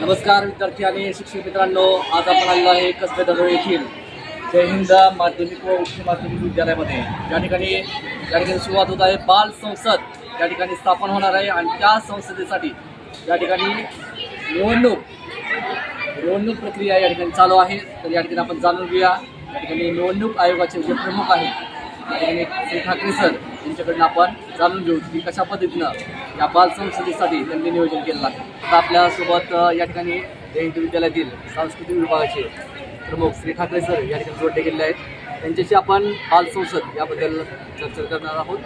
नमस्कार विद्यार्थी आणि शिक्षक मित्रांनो आज आपण आलेलो आहे कसबे दगड येथील. जय हिंद माध्यमिक व उच्च माध्यमिक विद्यालयामध्ये. या ठिकाणी या ठिकाणी सुरुवात होत आहे बाल संसद या ठिकाणी स्थापन होणार आहे आणि त्या संसदेसाठी या ठिकाणी निवडणूक निवडणूक प्रक्रिया या ठिकाणी चालू आहे. तर या ठिकाणी आपण जाणून घेऊया. या ठिकाणी निवडणूक आयोगाचे जे प्रमुख आहेत या ठिकाणी श्री ठाकरे सर यांच्याकडनं आपण जाणून घेऊ की कशा पद्धतीनं या बाल संसदेसाठी त्यांनी नियोजन केलेलं आहे. तर आपल्यासोबत या ठिकाणी जयंती विद्यालयातील सांस्कृतिक विभागाचे प्रमुख श्री ठाकरे सर या ठिकाणी जोडले गेले आहेत. त्यांच्याशी आपण बाल संसद याबद्दल चर्चा करणार आहोत.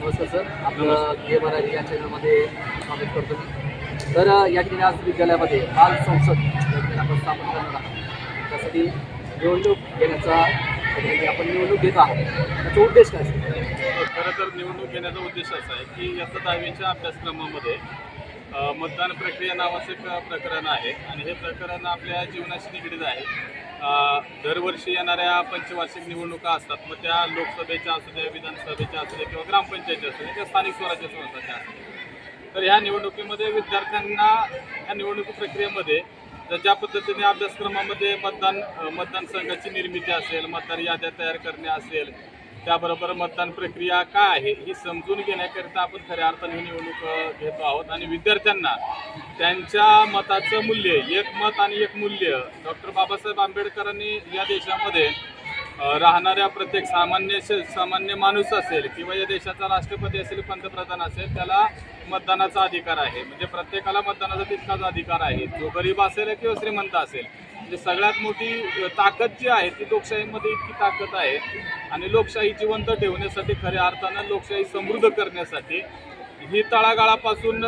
नमस्कार सर. आपलं के मराठी या चॅनलमध्ये स्वागत करतो मी. तर या ठिकाणी आज विद्यालयामध्ये बाल संसद आपण स्थापन करणार आहोत. त्यासाठी निवडणूक घेण्याचा आपण निवडणूक घेत आहोत. त्याचा उद्देश काय असेल? खरं तर निवडणूक घेण्याचा उद्देश असा आहे की इयत्ता दहावीच्या अभ्यासक्रमामध्ये मतदान प्रक्रिया नावाचं एक प्रकरण आहे आणि हे प्रकरण आपल्या जीवनाशी निगडीत आहे. दरवर्षी येणाऱ्या पंचवार्षिक निवडणुका असतात. मग त्या लोकसभेच्या असू द्या विधानसभेच्या असू द्या किंवा ग्रामपंचायतच्या असू द्या किंवा स्थानिक स्वराज्य संस्थाच्या असू द्या. तर ह्या निवडणुकीमध्ये विद्यार्थ्यांना ह्या निवडणूक प्रक्रियेमध्ये तर ज्या पद्धतीने अभ्यासक्रमामध्ये मतदान मतदान संघाची निर्मिती असेल मतदार याद्या तयार करणे असेल त्याबरोबर मतदान प्रक्रिया काय आहे ही समजून घेण्याकरिता आपण खऱ्या अर्थाने ही निवडणूक घेतो आहोत. आणि विद्यार्थ्यांना त्यांच्या मताचं मूल्य एक मत आणि एक मूल्य डॉक्टर बाबासाहेब आंबेडकरांनी या देशामध्ये राहणाऱ्या प्रत्येक सामान्य श- सामान्य माणूस असेल किंवा या देशाचा राष्ट्रपती असेल पंतप्रधान असेल त्याला मतदानाचा अधिकार आहे. म्हणजे प्रत्येकाला मतदानाचा तितकाच अधिकार आहे. जो गरीब असेल किंवा श्रीमंत असेल. म्हणजे सगळ्यात मोठी ताकद जी आहे ती लोकशाहीमध्ये इतकी ताकद आहे. आणि लोकशाही जिवंत ठेवण्यासाठी खऱ्या अर्थानं लोकशाही समृद्ध करण्यासाठी ही तळागाळापासून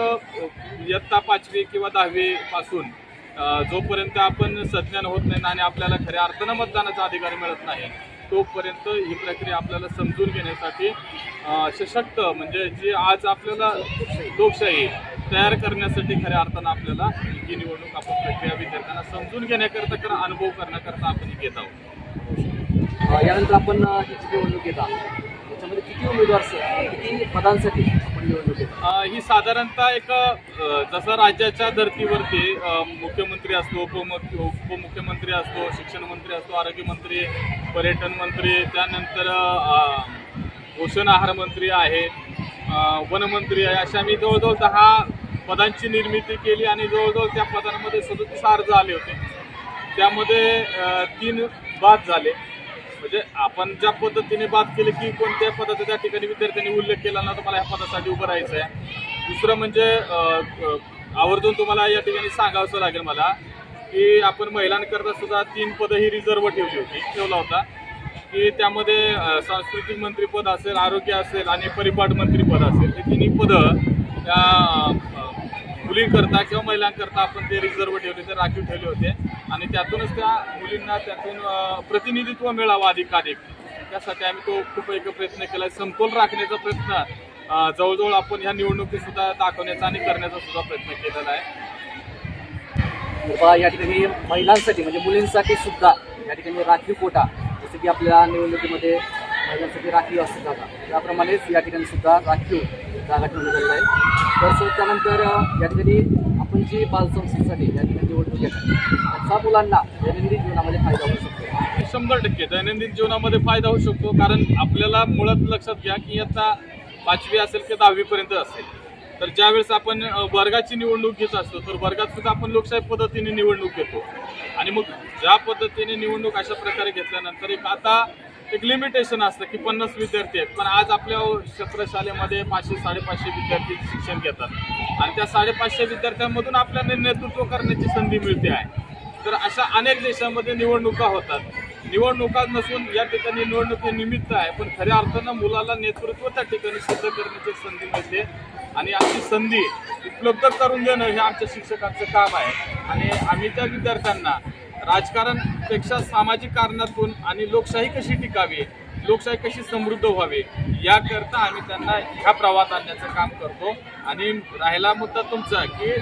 इयत्ता पाचवी किंवा दहावीपासून जोपर्यंत आपण सज्ञान होत नाही आणि आपल्याला खऱ्या अर्थानं मतदानाचा अधिकार मिळत नाही तोपर्यंत ही प्रक्रिया आपल्याला समजून घेण्यासाठी सशक्त म्हणजे जी आज आपल्याला लोकशाही तयार करण्यासाठी खऱ्या अर्थानं आपल्याला ही निवडणूक आपण प्रक्रिया विद्यार्थ्यांना समजून घेण्याकरता किंवा अनुभव करण्याकरता आपण घेत आहोत. यानंतर आपण ही निवडणूक घेत आहोत. त्याच्यामध्ये किती उमेदवार किती पदांसाठी आपण निवडणूक ही साधारणतः एक जसं राज्याच्या धर्तीवरती मुख्यमंत्री असतो उपमुख्य उपमुख्यमंत्री असतो शिक्षण मंत्री असतो आरोग्यमंत्री पर्यटन मंत्री त्यानंतर पोषण आहार मंत्री आहे वनमंत्री आहे अशा मी जवळजवळ दहा पदांची निर्मिती केली आणि जवळजवळ त्या पदांमध्ये सदतीस अर्ज आले होते. त्यामध्ये तीन बाद झाले. म्हणजे आपण ज्या पद्धतीने बात केली की कोणत्या पदाचा त्या ठिकाणी विद्यार्थ्यांनी उल्लेख केला ना तर मला ह्या पदासाठी उभं राहायचं आहे दुसरं म्हणजे आवर्जून तुम्हाला या ठिकाणी सांगावंसं लागेल मला की आपण महिलांकरता सुद्धा तीन पदं ही रिझर्व ठेवली होती ठेवला होता. की त्यामध्ये सांस्कृतिक मंत्रीपद असेल आरोग्य असेल आणि परिपाठ मंत्रीपद असेल हे तिन्ही पदं त्या मुलींकरता किंवा महिलांकरता आपण ते रिझर्व ठेवले ते राखीव ठेवले होते. आणि त्यातूनच त्या मुलींना त्यातून प्रतिनिधित्व मिळावं अधिकाधिक. त्यासाठी आम्ही तो खूप एक प्रयत्न केला. समतोल राखण्याचा प्रयत्न जवळजवळ आपण ह्या निवडणुकीत सुद्धा दाखवण्याचा आणि करण्याचा सुद्धा प्रयत्न केलेला आहे. या ठिकाणी महिलांसाठी म्हणजे मुलींसाठी सुद्धा या ठिकाणी राखीव कोटा जसं की आपल्या निवडणुकीमध्ये महिलांसाठी राखीव असतात. जागा त्याप्रमाणेच या ठिकाणी सुद्धा राखीव जागा ठेवण्यात आलेल्या आहे? तर त्यानंतर या ठिकाणी आपण जी बालसंस्थेसाठी या ठिकाणी निवडणूक घेतात त्याचा मुलांना दैनंदिन जीवनामध्ये फायदा होऊ शकतो. शंभर टक्के दैनंदिन जीवनामध्ये फायदा होऊ शकतो कारण आपल्याला मुळात लक्षात घ्या की आता पाचवी असेल की दहावीपर्यंत असेल. तर ज्यावेळेस आपण वर्गाची निवडणूक घेत असतो तर वर्गात सुद्धा आपण लोकशाही पद्धतीने निवडणूक घेतो. आणि मग ज्या पद्धतीने निवडणूक अशा प्रकारे घेतल्यानंतर एक आता एक लिमिटेशन असतं की पन्नास विद्यार्थी आहेत. पण आज आपल्या क्षेत्रशाळेमध्ये पाचशे साडेपाचशे विद्यार्थी शिक्षण घेतात. आणि त्या साडेपाचशे विद्यार्थ्यांमधून आपल्याला नेतृत्व करण्याची संधी मिळते आहे. तर अशा अनेक देशांमध्ये निवडणुका होतात. निवडणुका नसून या ठिकाणी निवडणूक निमित्त आहे पण खऱ्या अर्थानं मुलाला नेतृत्व त्या ठिकाणी सिद्ध करण्याची संधी मिळते. आणि अशी संधी उपलब्ध करून देणं हे आमच्या शिक्षकांचं काम आहे. आणि आम्ही त्या विद्यार्थ्यांना राजकारणपेक्षा सामाजिक कारणातून आणि लोकशाही कशी टिकावी लोकशाही कशी समृद्ध व्हावी याकरता आम्ही त्यांना ह्या प्रवाहात आणण्याचं काम करतो. आणि राहिला मुद्दा तुमचा की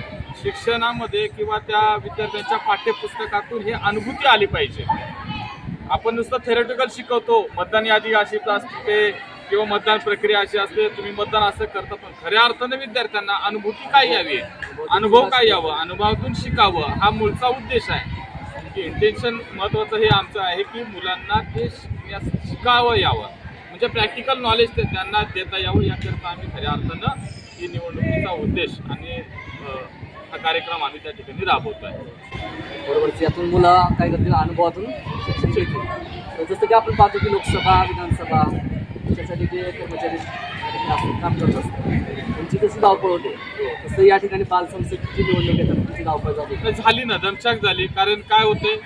शिक्षणामध्ये किंवा त्या विद्यार्थ्यांच्या पाठ्यपुस्तकातून ही अनुभूती आली पाहिजे. आपण नुसतं थेरेटिकल शिकवतो मतदान यादी अशी असते किंवा मतदान प्रक्रिया अशी असते तुम्ही मतदान असं करता पण खऱ्या अर्थाने विद्यार्थ्यांना अनुभूती काय यावी? अनुभव काय यावं? अनुभवातून शिकावं हा मूळचा उद्देश आहे. म्हणजे इंटेन्शन महत्त्वाचं हे आमचं आहे की मुलांना ते शिकण्यास शिकावं यावं. म्हणजे प्रॅक्टिकल नॉलेज ते त्यांना देता यावं याकरता आम्ही खऱ्या अर्थानं ही निवडणुकीचा उद्देश आणि हा कार्यक्रम आम्ही त्या ठिकाणी राबवतो आहे. बरोबर यातून मुलं काय करतील? अनुभवातून शिक्षण घेतील. जसं की आपण पाहतो की लोकसभा विधानसभा त्याच्यासाठी जे कर्मचारी काम करत असतात त्यांची कशी धावपळ होते तसं या ठिकाणी बालसंस्थेची निवडणूक येतात. त्यांची धावपळ झाली. तर झाली ना दमछाक झाली. कारण काय होते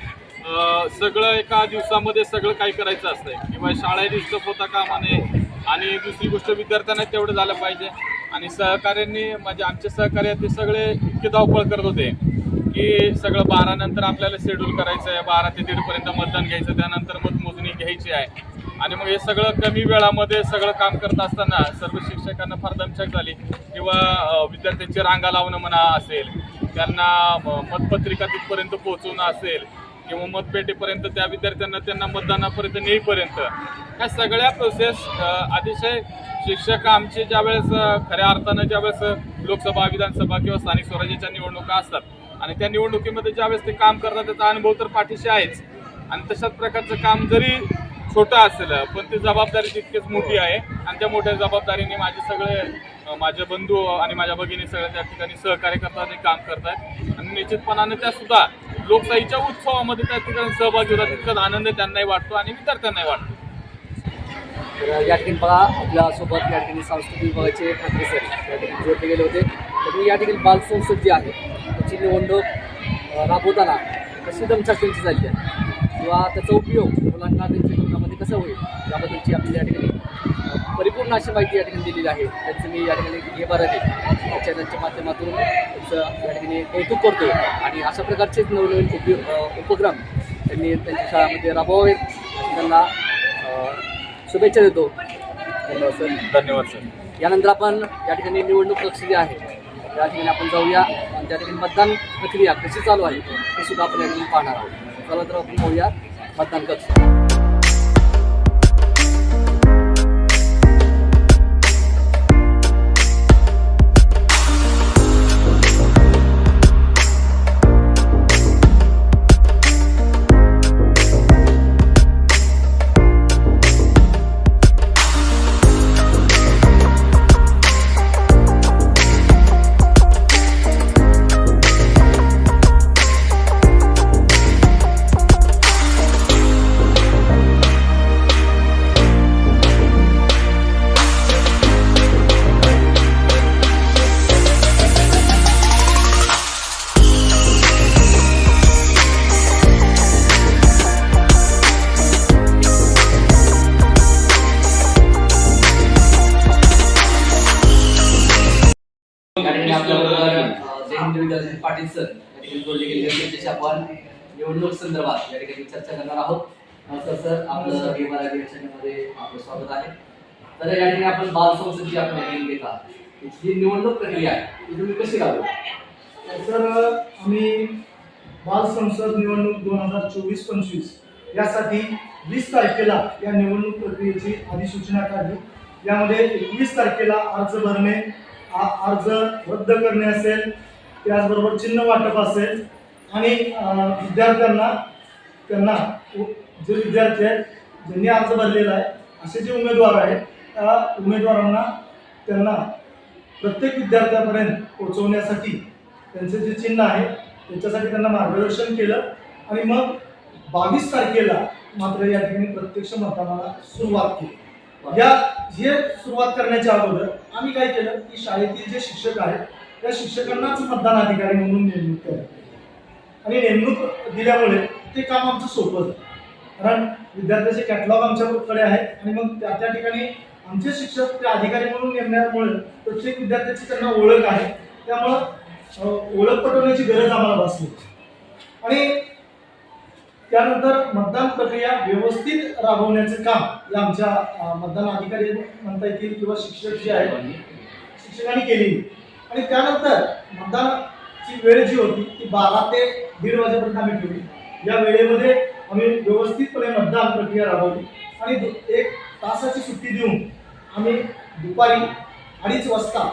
सगळं एका दिवसामध्ये सगळं काही करायचं असतंय. किंवा शाळा डिस्टर्ब होता कामा नये आणि दुसरी गोष्ट विद्यार्थ्यांना तेवढं झालं पाहिजे. आणि सहकार्यांनी म्हणजे आमचे सहकार्य ते सगळे इतके धावपळ करत होते की सगळं बारा नंतर आपल्याला शेड्यूल करायचं आहे बारा ते दीडपर्यंत मतदान घ्यायचं. त्यानंतर मतमोजणी घ्यायची आहे. आणि मग हे सगळं कमी वेळामध्ये सगळं काम करत असताना सर्व शिक्षकांना फार दमछाक झाली. किंवा अं, विद्यार्थ्यांची रांगा लावणं म्हणा असेल त्यांना मतपत्रिका तिथपर्यंत पोहोचवणं असेल किंवा मतपेटीपर्यंत त्या विद्यार्थ्यांना त्यांना मतदानापर्यंत नेईपर्यंत ह्या सगळ्या प्रोसेस अतिशय शिक्षक आमचे ज्यावेळेस वेळेस खऱ्या अर्थानं ज्यावेळेस लोकसभा विधानसभा किंवा स्थानिक स्वराज्याच्या निवडणुका असतात आणि त्या निवडणुकीमध्ये ज्यावेळेस ते काम करतात त्याचा अनुभव तर पाठीशी आहेच. आणि तशाच प्रकारचं काम जरी छोटं असेल पण ती जबाबदारी तितकीच मोठी आहे. आणि त्या मोठ्या जबाबदारीने माझे सगळे माझे बंधू आणि माझ्या भगिनी सगळ्या त्या ठिकाणी सहकार्य करतात आणि काम करतात आणि निश्चितपणाने त्या सुद्धा लोकशाहीच्या उत्सवामध्ये त्या ठिकाणी सहभागी होतात. तितकाच आनंद त्यांनाही वाटतो आणि विद्यार्थ्यांनाही वाटतो. तर या ठिकाणी बघा आपल्यासोबत या ठिकाणी सांस्कृतिक विभागाचे ठाकरे सर या ठिकाणी जोडले गेले होते. तर या ठिकाणी बाल संसद जी आहे त्याची निवडणूक राबवताना कशी दमछाक त्यांची झाली आहे? किंवा त्याचा उपयोग मुलांना त्यांच्या जीवनामध्ये कसा होईल? याबद्दलची आपली या ठिकाणी परिपूर्ण अशी माहिती या ठिकाणी दिलेली आहे. त्यांचं मी या ठिकाणी हे बरं या चॅनलच्या माध्यमातून त्यांचं या ठिकाणी कौतुक करतो आणि अशा प्रकारचेच नवनवीन उपयोग उपक्रम त्यांनी त्यांच्या शाळामध्ये राबवावेत. त्यांना शुभेच्छा देतो. धन्यवाद सर. धन्यवाद सर. यानंतर आपण या ठिकाणी निवडणूक कक्ष जे आहे. त्या ठिकाणी आपण जाऊया. आणि त्या ठिकाणी मतदान प्रक्रिया कशी चालू आहे हे सुद्धा आपण या ठिकाणी पाहणार आहोत. चला तर आपण पाहूया मतदान कक्ष. पाटील सर या ठिकाणी जोडले गेले. त्यांच्याशी आपण निवडणूक संदर्भात या ठिकाणी चर्चा करणार आहोत. नमस्कार सर आपलं हे मराठी चॅनलमध्ये आपलं स्वागत आहे. तर या ठिकाणी आपण बाल संसद जी आपण ठिकाणी घेता जी निवडणूक प्रक्रिया आहे ती तुम्ही कशी राबवता तर आम्ही बाल संसद निवडणूक दोन हजार चोवीस पंचवीस यासाठी वीस तारखेला या निवडणूक प्रक्रियेची अधिसूचना काढली. यामध्ये एकवीस तारखेला अर्ज भरणे अर्ज रद्द करणे असेल त्याचबरोबर चिन्ह वाटप असेल आणि विद्यार्थ्यांना त्यांना जे विद्यार्थी आहेत ज्यांनी अर्ज भरलेला आहे असे जे उमेदवार आहेत त्या उमेदवारांना त्यांना प्रत्येक विद्यार्थ्यापर्यंत पोहोचवण्यासाठी त्यांचे जे चिन्ह आहे त्याच्यासाठी त्यांना मार्गदर्शन केलं आणि मग बावीस तारखेला मात्र या ठिकाणी प्रत्यक्ष मतदानाला सुरुवात केली. या हे सुरुवात करण्याच्या अगोदर आम्ही काय केलं की शाळेतील जे शिक्षक आहेत त्या शिक्षकांनाच मतदान अधिकारी म्हणून नेमणूक केली. आणि नेमणूक दिल्यामुळे ते काम आमचं सोपं झालं. कारण विद्यार्थ्याचे कॅटलॉग आमच्याकडे आहेत आणि मग त्या त्या ठिकाणी आमचे शिक्षक ते अधिकारी म्हणून नेमण्यामुळे प्रत्येक विद्यार्थ्याची त्यांना ओळख आहे. त्यामुळं ओळख पटवण्याची गरज आम्हाला भासली. आणि त्यानंतर मतदान प्रक्रिया व्यवस्थित राबवण्याचं काम या आमच्या मतदान अधिकारी म्हणता येतील किंवा शिक्षक जे आहेत शिक्षकांनी केलेली. आणि त्यानंतर मतदानाची वेळ जी होती ती बारा ते दीड वाजेपर्यंत आम्ही ठेवली. या वेळेमध्ये आम्ही व्यवस्थितपणे मतदान प्रक्रिया राबवली. आणि एक तासाची सुट्टी देऊन आम्ही दुपारी अडीच वाजता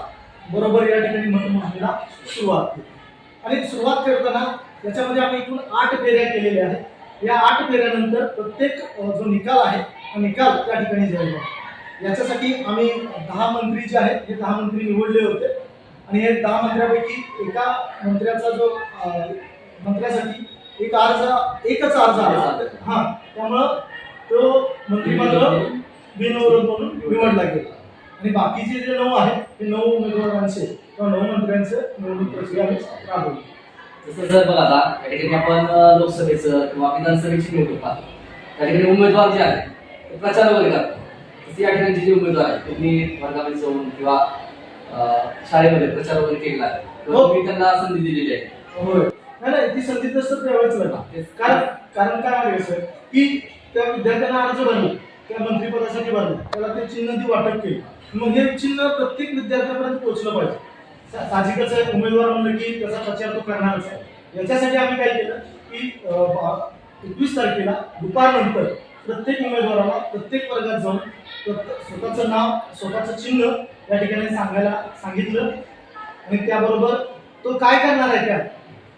बरोबर या ठिकाणी मतमोजणीला सुरुवात केली. आणि सुरुवात करताना याच्यामध्ये आम्ही एकूण आठ फेऱ्या केलेल्या आहेत. या आठ फेऱ्यानंतर प्रत्येक जो निकाल आहे हा निकाल त्या ठिकाणी जाहीर याच्यासाठी आम्ही दहा मंत्री जे आहेत हे दहा मंत्री निवडले होते. आणि हे दहा मंत्र्यापैकी एका मंत्र्याचा जो मंत्र्यासाठी एक अर्ज एकच अर्ज आला. हा त्यामुळं तो मंत्री बिनविरोध म्हणून निवडला गेला. आणि बाकीचे जे नऊ आहेत ते नऊ उमेदवारांचे किंवा नऊ मंत्र्यांचे निवडणूक प्रक्रिया राबवली. जसं जर बघा आता या ठिकाणी आपण लोकसभेचं किंवा विधानसभेची निवडणूक पाहतो. त्या ठिकाणी उमेदवार जे आहेत ते प्रचार वगैरे करतात. तसे या ठिकाणी जे उमेदवार आहेत त्यांनी वर्गामध्ये जाऊन किंवा शाळेमध्ये प्रचार वगैरे केलेला आहे. हो. तुम्ही त्यांना संधी दिलेली आहे. होय. नाही नाही ती संधी तसं त्यावेळेस लागली कारण कारण काय माहिती सर की त्या विद्यार्थ्यांना अर्ज भरला त्या मंत्रिपदासाठी भरला त्याला ते चिन्ह ती वाटप केली. मग हे चिन्ह प्रत्येक विद्यार्थ्यापर्यंत पोहोचलं पाहिजे. सा- साहजिकच आहे उमेदवार म्हणलं की त्याचा प्रचार तो करणारच आहे. याच्यासाठी आम्ही काय केलं की एकवीस तारखेला दुपारनंतर प्रत्येक उमेदवाराला प्रत्येक वर्गात जाऊन स्वतःचं नाव स्वतःचं चिन्ह या ठिकाणी सांगायला सांगितलं. आणि त्याबरोबर तो काय करणार आहे त्या?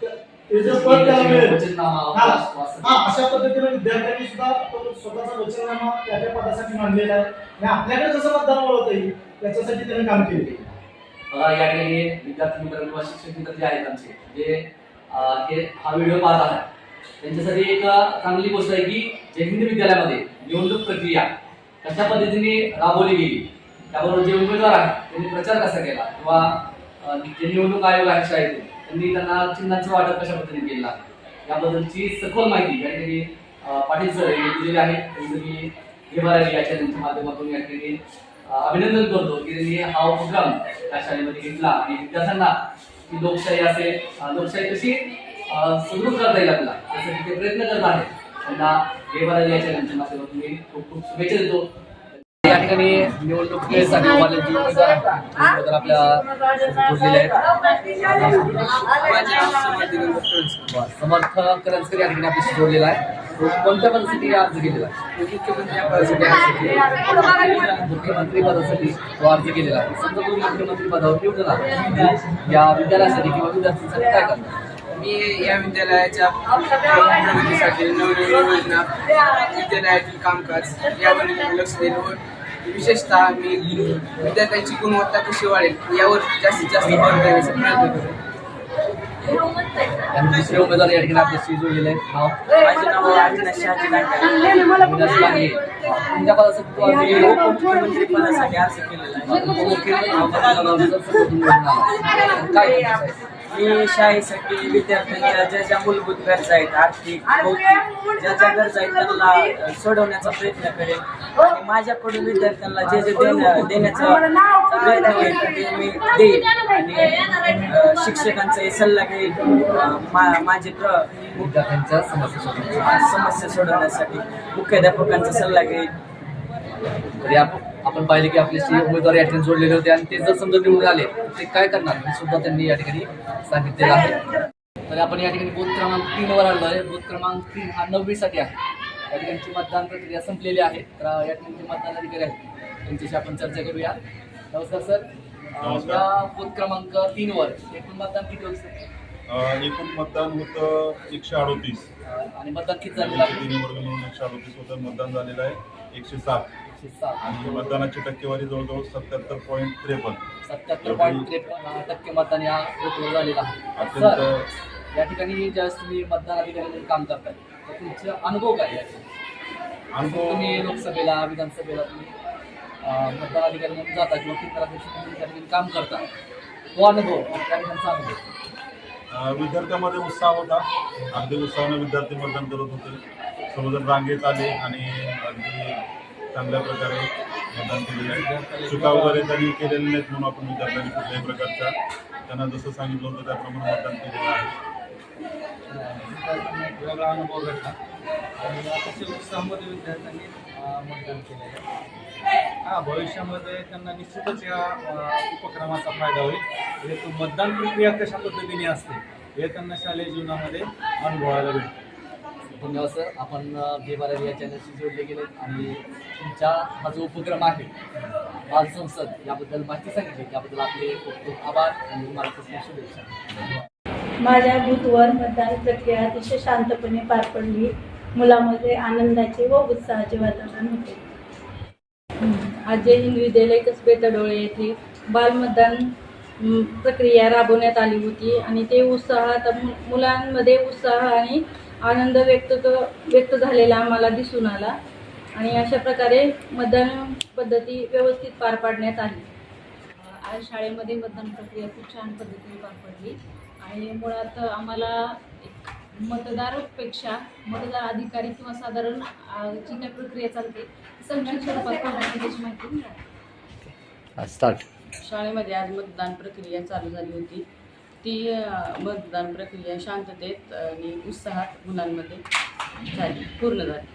त्या- त्याचं पद त्याला मिळेल. वचननामा, हा. वास- अशा पद्धतीने विद्यार्थ्यांनी सुद्धा स्वतःचा वचननामा त्या त्या पदासाठी मांडलेला आहे. आणि आपल्याकडे कसं मतदान वळवता येईल त्याच्यासाठी त्यांनी काम केले बघा या ठिकाणी विद्यार्थी मित्र किंवा शिक्षक मित्र जे आहेत आमचे जे हे हा व्हिडिओ पाहत आहेत. त्यांच्यासाठी एक चांगली गोष्ट आहे की जे हिंदी विद्यालयामध्ये निवडणूक प्रक्रिया कशा पद्धतीने राबवली गेली? त्याबरोबर जे उमेदवार आहेत त्यांनी प्रचार कसा केला? किंवा जे निवडणूक आयोग आहे शाळेतून त्यांनी त्यांना चिन्हाचं वाटप कशा पद्धतीने केलं? याबद्दलची सखोल माहिती या ठिकाणी पाटील सर यांनी दिलेली आहे. त्यांचं मी हे भरायला या माध्यमातून या ठिकाणी अभिनंदन करतो की त्यांनी हा उपक्रम या शाळेमध्ये घेतला. आणि विद्यार्थ्यांना की लोकशाही असेल लोकशाही कशी अं, सुदृढ करता येईल आपला त्यासाठी ते प्रयत्न करत आहेत त्यांना हे भरायला या चॅनलच्या माध्यमातून मी खूप खूप शुभेच्छा देतो. या ठिकाणी निवडणुकीसाठी उभारलेले उमेदवार आपल्या जोडलेले आहेत. समर्थ करंजकर या ठिकाणी आपल्याशी जोडलेला आहे. कोणत्या पदासाठी अर्ज केलेला आहे. मुख्यमंत्री पदासाठी तो अर्ज केलेला आहे. समजा तो मुख्यमंत्री पदावर निवडून आला. या विद्यालयासाठी किंवा विद्यार्थ्यांसाठी काय करणार? मी या विद्यालयाच्या प्रगतीसाठी नवनवीन योजना विद्यालयातील कामकाज यावर लक्ष देईल व विशेषतः मी विद्यार्थ्यांची गुणवत्ता कशी वाढेल यावर जास्तीत जास्त भर देण्याचा प्रयत्न आणि दुसरे उमेदवार या ठिकाणी जोडलेले आहेत. नाव? माझे नाव अविनाश शहाजी? उपमुख्यमंत्री पदासाठी अर्ज केलेला आहे. काय मी शाळेसाठी विद्यार्थ्यांच्या ज्या ज्या मूलभूत गरजा आहेत आर्थिक भौतिक ज्या ज्या गरजा आहेत त्यांना सोडवण्याचा प्रयत्न करेन. आणि माझ्याकडून विद्यार्थ्यांना जे जे देण्या- देण्याचा प्रयत्न होईल ते मी देईन. आणि अ, शिक्षकांचाही सल्ला मा- माझे समस्या सोडवण्यासाठी. समस्या सोडवण्यासाठी. मुख्याध्यापकांचा सल्ला घेईन. तरी आप- आपण पाहिले की आपल्याशी उमेदवार या ठिकाणी जोडलेले होते आणि ते जर समजा निवडून आले ते काय करणार? हे सुद्धा त्यांनी या ठिकाणी सांगितलेलं आहे. तर आपण या ठिकाणी बूथ क्रमांक तीन वर आलो आहे. बूथ क्रमांक तीन हा नववीसाठी आहे. या ठिकाणची मतदान प्रक्रिया संपलेली आहे. तर या ठिकाणी जे मतदान अधिकारी आहेत. त्यांच्याशी आपण चर्चा करूया. नमस्कार सर. या बूथ क्रमांक तीन वर एकूण मतदान किती होतं एकूण मतदान होतं एकशे अडोतीस. आणि मतदान किती झालेलं आहे? एकशे अडोतीस होतं. मतदान झालेलं आहे. एकशे सात. एकशे सात. आणि मतदानाची टक्केवारी जवळजवळ सत्याहत्तर पॉईंट त्रेपन्न. सत्याहत्तर पॉईंट त्रेपन्न टक्के मतदान या बूथवर झालेलं आहे. सर अत्यंत या ठिकाणी ज्यावेळेस तुम्ही मतदान अधिकारी म्हणून काम करताय तर तुमचा अनुभव काय आहे अनुभव तुम्ही लोकसभेला विधानसभेला तुम्ही अं, मतदान अधिकारी म्हणून जाता किंवा केंद्राध्यक्ष म्हणून त्या ठिकाणी काम करता तो अनुभव आणि त्या ठिकाणचा अनुभव. अ, विद्यार्थ्यामध्ये उत्साह होता. अगदी उत्साहाने विद्यार्थी मतदान करत होते. सर्वजण रांगेत आले आणि अगदी चांगल्या प्रकारे मतदान केलेलं आहे. चुका वगैरे त्यांनी केलेल्या नाहीत म्हणून आपण विद्यार्थ्यांनी कुठल्याही प्रकारचा त्यांना जसं सांगितलं होतं त्याप्रमाणे मतदान केलेलं आहे. वेगळा अनुभव भेटला. आणि अतिशय उत्साहामध्ये विद्यार्थ्यांनी मतदान केलेलं आहे. हा भविष्यामध्ये त्यांना निश्चितच या उपक्रमाचा फायदा होईल. हे तो मतदान प्रक्रिया कशा पद्धतीने असते हे त्यांना शालेय जीवनामध्ये अनुभवायला भेटतं. धन्यवाद सर आपण अं, बेबारा या चॅनलशी जोडले गेले आणि तुमचा हा जो उपक्रम आहे बाल संसद याबद्दल माहिती सांगितली. त्याबद्दल आपले खूप खूप आभार आणि तुम्हाला खूप खूप शुभेच्छा. माझ्या बूथवर मतदान प्रक्रिया अतिशय शांतपणे पार पडली. मुलामध्ये आनंदाचे व उत्साहाचे वातावरण होते. आज जय हिंद विद्यालय कसबे तडोळे येथे बालमतदान प्रक्रिया राबवण्यात आली होती आणि ते उत्साहात मुलांमध्ये उत्साह आणि आनंद व्यक्त क- व्यक्त झालेला आम्हाला दिसून आला. आणि अशा प्रकारे मतदान पद्धती व्यवस्थित पार पाडण्यात आली. आज शाळेमध्ये मतदान प्रक्रिया खूप छान पद्धतीने पार पडली. आणि मुळात आम्हाला एक मतदारापेक्षा मतदार अधिकारी किंवा साधारण जी काही प्रक्रिया चालते संक्षिप्त स्वरूपात पाहण्याची त्याची माहिती मिळाली. स्टार्ट शाळेमध्ये आज मतदान प्रक्रिया चालू झाली होती. ती मतदान प्रक्रिया शांततेत आणि उत्साहात मुलांमध्ये झाली पूर्ण झाली.